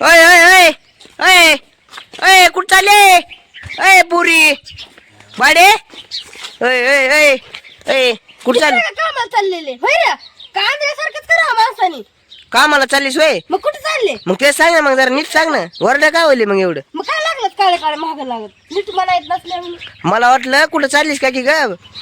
अय अय अय अय कुठं चालले अय पुरी बाडे अय अय अय अय कुठं चालले? कामाला चाललेले? होय रे कांद्र्यासारखंच करा माणसानी कामाला चाललीस वय मग कुठे चालले? मग ते सांग ना मग जरा नीट सांग ना. वरडा काय होईल मग एवढं? मग काय लागलं काळे काळे महाग लागत? नीट मला येत नसल्या मला वाटलं कुठं चाललीस का की ग?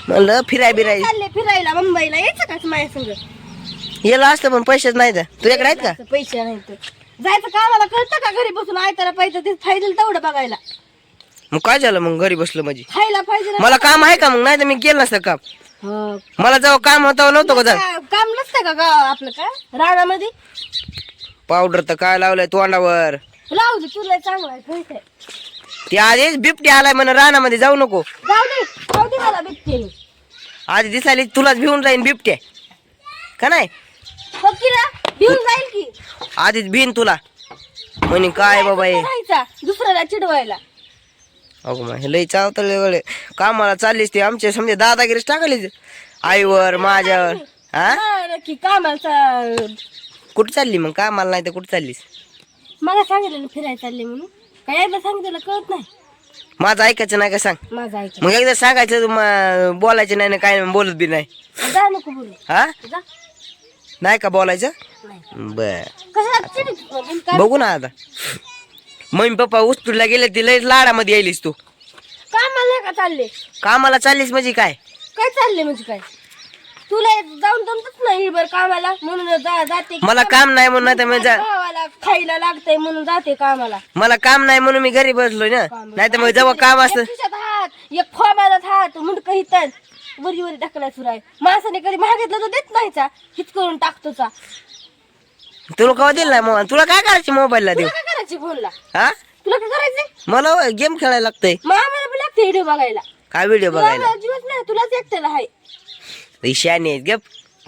म्हणलं फिराय बिराय. चालले फिरायला? मुंबईला? यायचं का माझ्या संग? याला असतं पण पैसेच नाही तर. तुझ्याकडे आहेत का? पैसे नाही तर. जायचं कामाला कळतं का घरी बसून? आयताला पाहिजे ते फायदे तेवढं बघायला. मग काय झालं मग घरी बसलं म्हणजे? खायला पाहिजे. मला काम आहे का मग? नाही तर मी केलं नसतं काम. हो. मला जेव्हा काम होतं नव्हतं का जा काम नसतं का गाव आपलं का रानामध्ये? पावडर तर काय लावलंय तोंडावर? दे तुला चांगलं आहे. ते आधीच बिबटी आलाय म्हण रानामध्ये जाऊ नको. जाऊ दे जाऊ दे मला बिबटेने आधी दिसायली तुलाच भिवून जाईन बिबट्या. का नाही? फकीर घेऊन जाईल की. आधीच भिन तुला. म्हणे काय बाबा हे? राहायचा. दुसऱ्याला चिडवायला. अगो मग हे लई चावतले गळे कामाला चाललीस ते आमचे समजे दादागिरीच टाकलीच आईवर माझ्यावर हा? हा, नक्की कामाचा कुठं चालली मग? कामाला नाही तर कुठं चाललीस? मला सांगितलं फिरायला चालले म्हणून. काय एकदा सांगितलं कळत नाही. माझं ऐकायचं नाही का सांग? माझं ऐक मग एकदा सांगायचं बोलायचं नाही ना काय नाही, बोलत बी नाही. जा नको बोलू. हा? जा. नाही का बोलायचं? बर. बघू ना आता. मम्मी पप्पा उस्तूरला गेले ते लय लाडामध्ये यायलीस तू. कामाला का चालले? कामाला चाललीस म्हणजे काय? काय चालले म्हणजे काय? तुला जाऊन जमतच नाही बरं कामाला म्हणून जा- जाते. मला काम नाही म्हणून नाही तर मी जा भावाला खायला लागतंय म्हणून जाते कामाला. मला काम नाही म्हणून मी घरी बसलोय ना. नाही तर मग जेव्हा काम असतं एक खिशात हात एक खोब्याला हात मुंडक वरी वरी ढकलाय सुराय. माणसाने कधी मागितलं तर देत नाहीचा. हिच करून टाकतोचा तुला कवा दिला नाही मोबाईल? तुला काय करायचे मोबाईलला देऊ तुला काय करायची फोनला? हा? तुला काय करायचंय मला गेम खेळायला लागतंय. मग आम्हाला पण लागते व्हिडिओ बघायला. काय व्हिडिओ तुला बघायला? आम्हाला जीवच नाही तुलाच एकट्याला आहे ईशानी आहेत गप.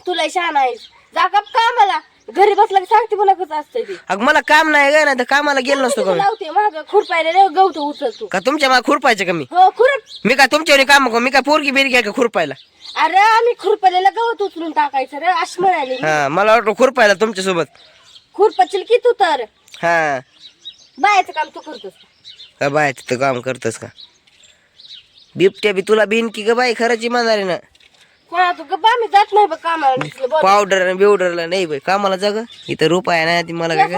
तुला शान आहेस. जा का कामाला घरी बसला की सांगते मला कसं असतंय ते. अग मला काम नाही ग नाही तर कामाला गेलो नसतो का मी. लावते? महाग खुरपायला रे गवत उचलतो. का तुमच्या मला खुरपायचं का मी? हो खुरप. मी काय तुमच्यावर काम करू? मी काय पोरगी बिरगी आहे का खुरपायला? अरे आम्ही खुरपायला गवत उचलून टाकायचं रे अशी म्हणाली हा मला वाटलं खुरपायला तुमच्यासोबत खुरपचील की तू तर? हा. बायाचं काम तू करतोस का? बाय तिथं काम करतस का? बिबट्या बी तुला बिन की ग बाई खरंच इमानदारी ना कोणा तू गप्पा आम्ही जात नाही बघ कामाला दिसलं बोल पावडर बिवडरला नाही बाई कामाला जा ग. इथं रुपया नाही ती मला काय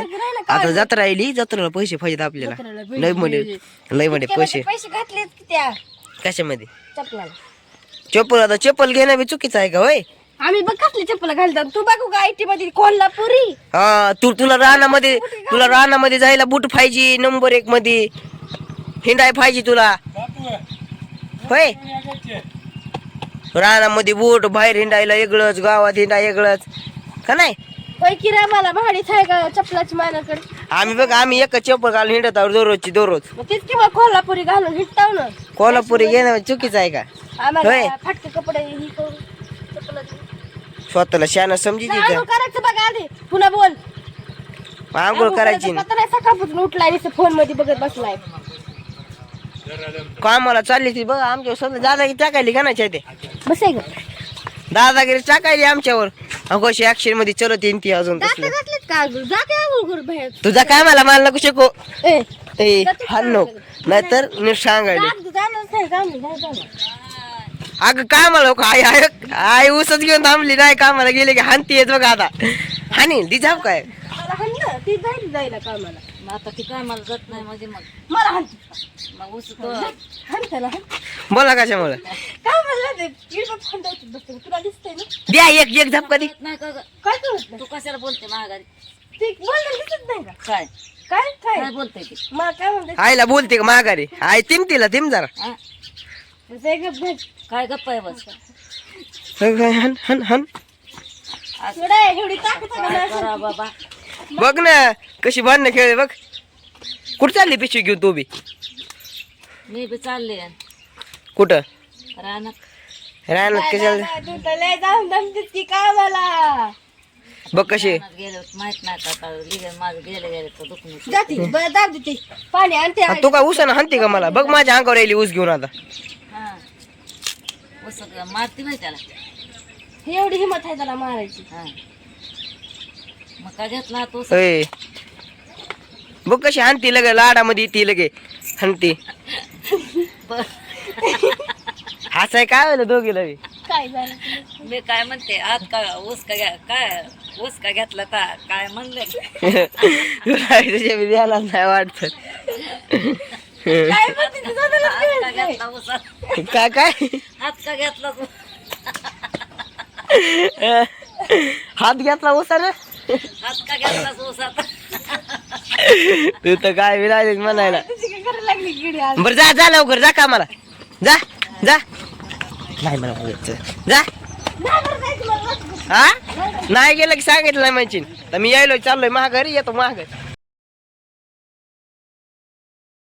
आता जत्रा येईल जत्रेला पैसे पाहिजेत आपल्याला. जत्रेला पैसे लयमध्ये लयमध्ये पैसे. पैसे घातलेत की त्या? कशामध्ये? चपलाला चप्पल आता चप्पल घेणं बी चुकीचं आहे का होय? आम्ही बघ कसली चप्पल घालतात. तू बघू का आयटी मध्ये कोल्हापुरी? हा तू तुला रानामध्ये तुला रानामध्ये जायला बूट पाहिजे नंबर एक मध्ये. हिंडाय पाहिजे तुला. होय? रानामध्ये बूट बाहेर हिंडायला वेगळंच गावात हिंडा वेगळंच का नाही? रे मला भाडीच आहे का चपलाची माझ्याकडे आम्ही बघ आम्ही एक चप्पल घालून हिंडत आहोत दररोजची दररोज. मग तेच किंवा कोल्हापुरी घालून हिटताव ना. कोल्हापुरी घेणं चुकीचं आहे का? होय. आम्हाला फाटके कपडे ही करून चपलाची. स्वतःला शान समजी तिथं. करायचं बघा आधी पुन्हा बोल. आंघोळ करायची नाही सकाळपासून उठलाय फोनमध्ये बघत बसलाय. कामाला चालली ती बघ आमच्यावर समजा दादागिरी टाकायली का नाही ते? बस आहे दादागिरी टाकायली आमच्यावर. अगोशी ऍक्शनमध्ये चलत येईन ती अजून दात तसलं घातलेत का अजून? जा काय आंघोळ कर बाहेर तुझा काय मला मला नको शिको? ए ए हानो नाहीतर नीट सांगायला. नाही. अगं कामाला हो, आई आई आई उसच घेऊन थांबली नाही. कामाला गेले की हानती येत बघ आता. हानी ती जाऊ काय? मला हाण ना ती जाईल जायला कामाला मग आता ती कामाला जात नाही म्हणजे मग मला मग उस तो हाण त्याला हाण बोला कशामुळे? ते बसतं. तुला दिसतंय ना? द्या एक एक झपका दे. नाही का ग? काय कळत नाही तू कशाला बोलते महागारी ते बोलणं दिसत नाही का? काय? काय काय? काय बोलते ती? मला काय आईला बोलते का माघारी? आई तिम तिला तिम जरा. हा? ते गप बस. काय गप्पा आहे बस? हन हन हन बघ ना कशी भांडणं खेळले बघ. कुठं चालली पिशवी घेऊन तू बी? मी बी चालले. कुठं? रानात. रानात कशाला नाही, तू तर लय जाऊन दमतीस की कामाला. बघ कशी. माहीत नाही ते. पाणी आणते आणि तू काय उसानं हाणते का मला? बघ माझ्या अंगावर यायली ऊस घेऊन आता. हा. उस मारती नाही त्याला. एवढी हिंमत आहे त्याला मारायची. हा. मग काय घेतला तो? बघ कशी हानती लगे लाडामध्ये ती लगे हानती हसाय काय होलं दोघी लगे? काय झालं मी काय म्हणते आज का ऊस का घ्या काय ऊस का घेतला का काय म्हणले? तुझ्या मी द्यायला नाही वाटत. काय म्हणते स्वतःलाच आज का कळत नाही. घेतला काय? काय का घेतला तू? हात घेतला का ऊसात तू तर काय विराज म्हणायला. बरं जा जा लवकर जा जा जा. नाही मला बोलायचं. जा. नाही मला वाटलं. हा? नाही गेलं की सांगितलं नाही म्हणजे तर मी यायलो चाललोय महागारी येतो महागारी